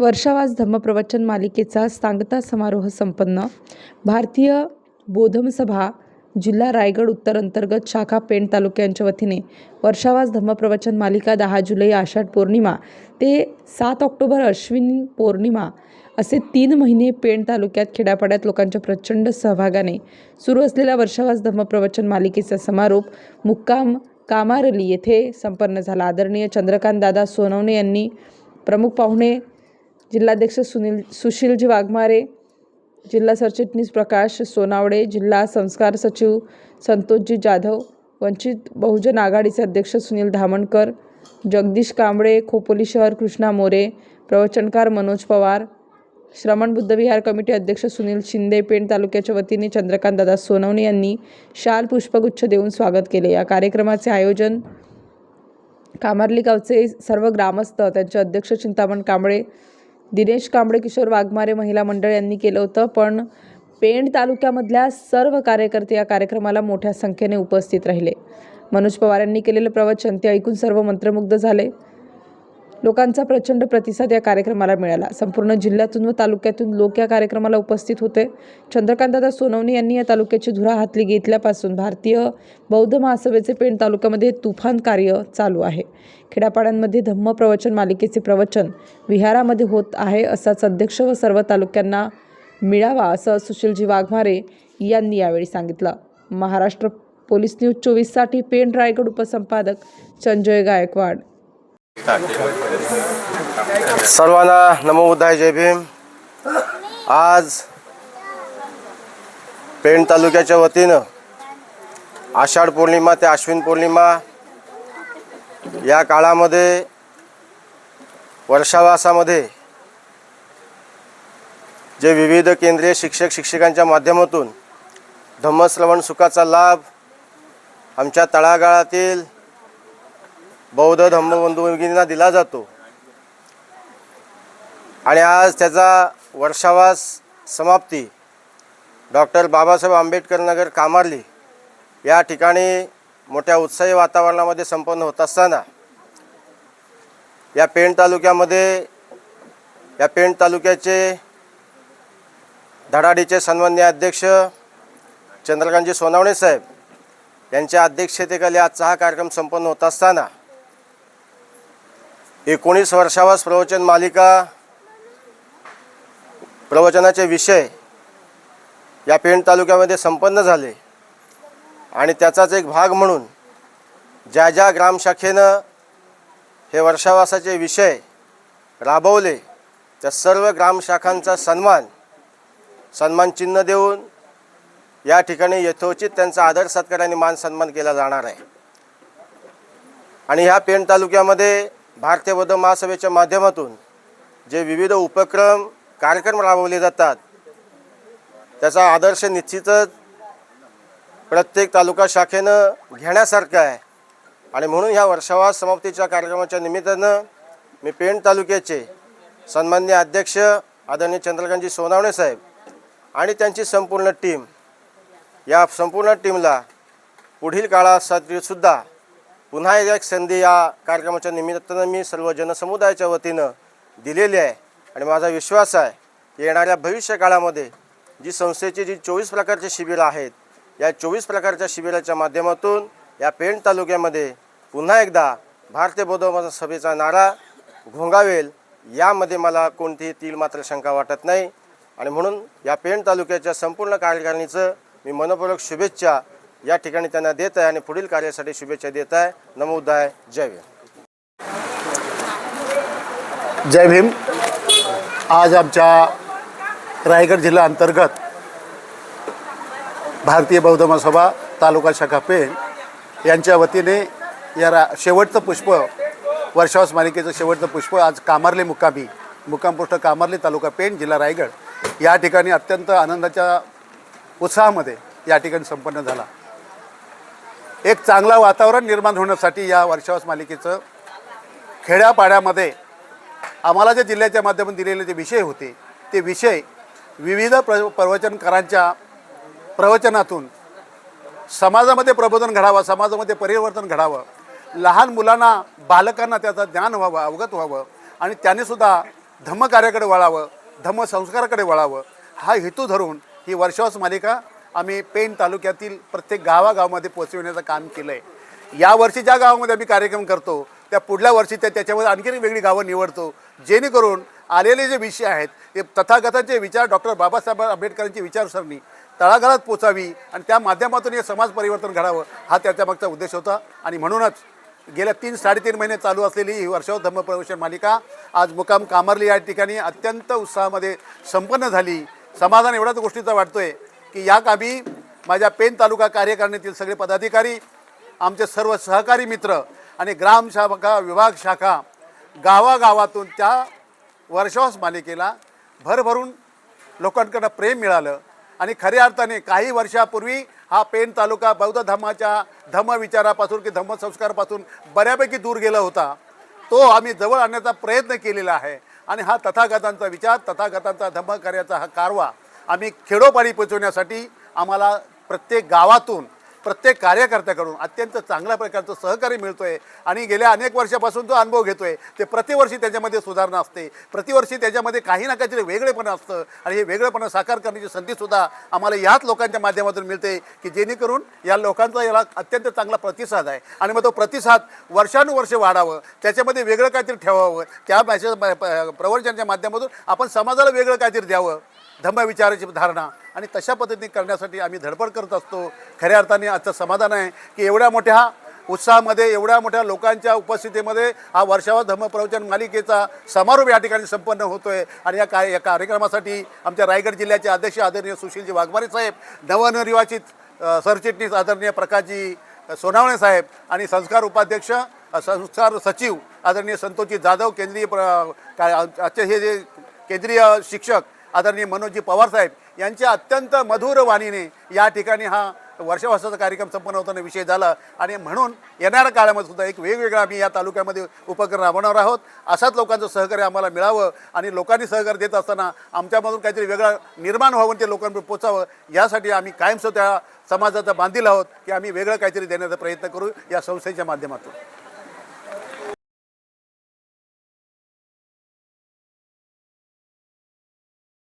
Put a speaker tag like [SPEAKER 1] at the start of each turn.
[SPEAKER 1] वर्षावास धम्मप्रवचन मालिकेचा सांगता समारोह संपन्न. भारतीय बोधमसभा जिल्हा रायगड उत्तर अंतर्गत शाखा पेण तालुक्यांच्या वतीने वर्षावास धम्मप्रवचन मालिका दहा जुलै आषाढ पौर्णिमा ते सात ऑक्टोबर अश्विनी पौर्णिमा असे तीन महिने पेण तालुक्यात खेड्यापाड्यात लोकांच्या प्रचंड सहभागाने सुरू असलेल्या वर्षावास धम्मप्रवचन मालिकेचा समारोप मुक्काम कामारली येथे संपन्न झाला. आदरणीय चंद्रकांत दादा सोनवणे यांनी प्रमुख पाहुणे जिल्हाध्यक्ष सुनील सुशीलजी वाघमारे जिल्हा सरचिटणीस प्रकाश सोनावडे जिल्हा संस्कार सचिव संतोषजी जाधव वंचित बहुजन आघाडीचे अध्यक्ष सुनील धामणकर जगदीश कांबळे खोपोली शहर कृष्णा मोरे प्रवचनकार मनोज पवार श्रमण बुद्धविहार कमिटी अध्यक्ष सुनील शिंदे पेण तालुक्याच्या वतीने चंद्रकांत दादा सोनवणे यांनी शाल पुष्पगुच्छ देऊन स्वागत केले. या कार्यक्रमाचे आयोजन कामार्ली गावचे सर्व ग्रामस्थ त्यांचे अध्यक्ष चिंतामण कांबळे दिनेश कांबळे किशोर वाघमारे महिला मंडळ यांनी केलं होतं पण पेण तालुक्यामधल्या सर्व कार्यकर्ते या कार्यक्रमाला मोठ्या संख्येने उपस्थित राहिले. मनोज पवार यांनी केलेलं प्रवचन ते ऐकून सर्व मंत्रमुग्ध झाले. लोकांचा प्रचंड प्रतिसाद या कार्यक्रमाला मिळाला. संपूर्ण जिल्ह्यातून व तालुक्यातून लोक या कार्यक्रमाला उपस्थित होते. चंद्रकांतदादा सोनवणे यांनी या तालुक्याची धुरा हातली घेतल्यापासून भारतीय बौद्ध महासभेचे पेण तालुक्यामध्ये तुफान कार्य चालू आहे. खेड्यापाड्यांमध्ये धम्म प्रवचन मालिकेचे प्रवचन विहारामध्ये होत आहे असाच अध्यक्ष व सर्व तालुक्यांना मिळावा असं सुशीलजी वाघमारे यांनी यावेळी सांगितलं. महाराष्ट्र पोलीस न्यूज चोवीससाठी पेण रायगड उपसंपादक संजय गायकवाड.
[SPEAKER 2] सर्वांना नमोबुद्धाय जय भीम. आज पेण तालुक्याच्या वतीनं आषाढ पौर्णिमा ते आश्विन पौर्णिमा या काळामध्ये वर्षावासामध्ये जे विविध केंद्रीय शिक्षक शिक्षकांच्या माध्यमातून धम्मश्रवण सुखाचा लाभ आमच्या तळागाळातील बौद्ध धम्मबंधू भगिनींना दिला जातो. आणि आज त्याचा वर्षावास समाप्ती. डॉक्टर बाबासाहेब आंबेडकर नगर कामार्ली या ठिकाणी मोठ्या उत्साही वातावरणामध्ये संपन्न होत असताना या पेण तालुक्यामध्ये या पेण तालुक्याचे धडाडीचे सन्मान्य अध्यक्ष चंद्रकांतजी सोनावणे साहेब यांच्या अध्यक्षतेखाली आजचा हा कार्यक्रम संपन्न होत असताना एकोणीस वर्षावास प्रवचन मालिका प्रवचनाचे विषय या पेण तालुक्यामध्ये संपन्न झाले. आणि त्याचाच एक भाग म्हणून ज्या ज्या ग्रामशाखेनं हे वर्षावासाचे विषय राबवले त्या सर्व ग्रामशाखांचा सन्मान सन्मान चिन्ह देऊन या ठिकाणी यथोचित त्यांचा आदर सत्कार आणि मान सन्मान केला जाणार आहे. आणि ह्या पेण तालुक्यामध्ये भारतीय बौद्ध महासभेच्या माध्यमातून जे विविध उपक्रम कार्यक्रम राबवले जातात त्याचा आदर्श निश्चितच प्रत्येक तालुका शाखेनं घेण्यासारखं आहे. आणि म्हणून ह्या वर्षावास समाप्तीच्या कार्यक्रमाच्या निमित्तानं मी पेण तालुक्याचे सन्मान्य अध्यक्ष आदरणीय चंद्रकांतजी सोनावणे साहेब आणि त्यांची संपूर्ण टीम या संपूर्ण टीमला पुढील काळासाठी सुद्धा पुन्हा एक संधी या कार्यक्रमाच्या निमित्तानं मी सर्व जनसमुदायाच्या वतीनं दिलेली आहे. आणि माझा विश्वास आहे की येणाऱ्या भविष्य काळामध्ये जी संस्थेची जी चोवीस प्रकारची शिबिरं आहेत या चोवीस प्रकारच्या शिबिराच्या माध्यमातून या पेण तालुक्यामध्ये पुन्हा एकदा भारतीय बौद्ध सभेचा नारा घोंगावेल यामध्ये मला कोणतीही तील मात्र शंका वाटत नाही. आणि म्हणून या पेण तालुक्याच्या संपूर्ण कार्यकारिणीचं मी मनपूर्वक शुभेच्छा या ठिकाणी त्यांना देत आहे आणि पुढील कार्यासाठी शुभेच्छा देत आहे. नमोदाय जय भीम.
[SPEAKER 3] जय भीम. आज आमच्या रायगड जिल्हा अंतर्गत भारतीय बौद्ध महासभा तालुका शाखा पेण यांच्या वतीने या रा शेवटचं पुष्प वर्षावास मालिकेचं शेवटचं पुष्प आज कामारले मुक्कामी मुक्कामपृष्ठ कामारले तालुका पेण जिल्हा रायगड या ठिकाणी अत्यंत आनंदाच्या उत्साहामध्ये या ठिकाणी संपन्न झाला. एक चांगला वातावरण निर्माण होण्यासाठी या वर्षावास मालिकेचं खेड्यापाड्यामध्ये आम्हाला जे जिल्ह्याच्या माध्यमातून दिलेले जे विषय होते ते विषय विविध प्र प्रवचनकारांच्या प्रवचनातून समाजामध्ये प्रबोधन घडावं समाजामध्ये परिवर्तन घडावं लहान मुलांना बालकांना त्याचं ज्ञान व्हावं अवगत व्हावं आणि त्यानेसुद्धा धम्मकार्याकडे वळावं धम्मसंस्काराकडे वळावं हा हेतू धरून ही वर्षावास मालिका आम्ही पेण तालुक्यातील प्रत्येक गावागावामध्ये पोचविण्याचं काम केलं आहे यावर्षी ज्या गावामध्ये आम्ही कार्यक्रम करतो त्या पुढल्या वर्षी त्या त्याच्यामध्ये आणखी वेगळी गावं निवडतो जेणेकरून आलेले जे विषय आहेत ते तथागताचे विचार डॉक्टर बाबासाहेब आंबेडकरांची विचारसरणी तळागाळात पोचावी आणि त्या माध्यमातून हे समाज परिवर्तन घडावं हा त्याच्या मागचा उद्देश होता. आणि म्हणूनच गेल्या तीन साडेतीन महिने चालू असलेली ही वर्षाव धम्मप्रवेशन मालिका आज मुकाम कामरली या ठिकाणी अत्यंत उत्साहामध्ये संपन्न झाली. समाधान एवढ्याच गोष्टीचा वाटतोय. की या कामी माझ्या पेन तालुका कार्यकारिणीतील सगळे पदाधिकारी आमचे सर्व सहकारी मित्र आणि ग्राम शाखा विभाग शाखा गावागावातून त्या वर्षावास मालिकेला भरभरून लोकांकडनं प्रेम मिळालं. आणि खऱ्या अर्थाने काही वर्षापूर्वी हा पेण तालुका बौद्ध धर्माच्या धम्म विचारापासून की धम्म संस्कारापासून बऱ्यापैकी दूर गेला होता. तो आम्ही जवळ आणण्याचा प्रयत्न केलेला आहे. आणि हा तथागतांचा विचार तथागतांचा धम्म कार्याचा हा कारवा आम्ही खेडोपाडी पोचवण्यासाठी आम्हाला प्रत्येक गावातून प्रत्येक कार्यकर्त्याकडून अत्यंत चांगल्या प्रकारचं सहकार्य मिळतो आहे आणि गेल्या अनेक वर्षापासून तो अनुभव घेतो आहे ते प्रतिवर्षी त्याच्यामध्ये सुधारणा असते. प्रतिवर्षी त्याच्यामध्ये काही ना काहीतरी वेगळेपणा असतं. आणि हे वेगळेपणा साकार करण्याची संधीसुद्धा आम्हाला याच लोकांच्या माध्यमातून मिळते की जेणेकरून या लोकांचा याला अत्यंत चांगला प्रतिसाद आहे. आणि मग तो प्रतिसाद वर्षानुवर्ष वाढावं त्याच्यामध्ये वेगळं काहीतरी ठेवावं त्या मॅसेज प्रवचनाच्या माध्यमातून आपण समाजाला वेगळं काहीतरी द्यावं. धम्म विचाराची धारणा आणि तशा पद्धतीने करण्यासाठी आम्ही धडपड करत असतो. खऱ्या अर्थाने आजचं समाधान आहे की एवढ्या मोठ्या उत्साहामध्ये एवढ्या मोठ्या लोकांच्या उपस्थितीमध्ये हा वर्षावर धम्म प्रवचन मालिकेचा समारोप या ठिकाणी संपन्न होतोय. आणि या का या कार्यक्रमासाठी आमच्या रायगड जिल्ह्याचे अध्यक्ष आदरणीय सुशीलजी वाघमारे साहेब नवनिर्वाचित सरचिटणीस आदरणीय प्रकाशजी सोनावणे साहेब आणि संस्कार उपाध्यक्ष संस्कार सचिव आदरणीय संतोषजी जाधव केंद्रीय प्र काय आजचे हे जे केंद्रीय शिक्षक आदरणीय मनोजजी पवार साहेब यांच्या अत्यंत मधुर वाणीने या ठिकाणी हा वर्षवासाचा कार्यक्रम संपन्न होताना विषय झाला. आणि म्हणून येणाऱ्या काळामध्ये सुद्धा एक वेगवेगळा आम्ही या तालुक्यामध्ये उपक्रम राबवणार आहोत. असाच लोकांचं सहकार्य आम्हाला मिळावं आणि लोकांनी सहकार्य देत असताना आमच्यामधून काहीतरी वेगळा निर्माण व्हावं ते लोकांपर्यंत पोचावं यासाठी आम्ही कायमचं त्या समाजाचा बांधील आहोत की आम्ही वेगळं काहीतरी देण्याचा प्रयत्न करू या संस्थेच्या माध्यमातून.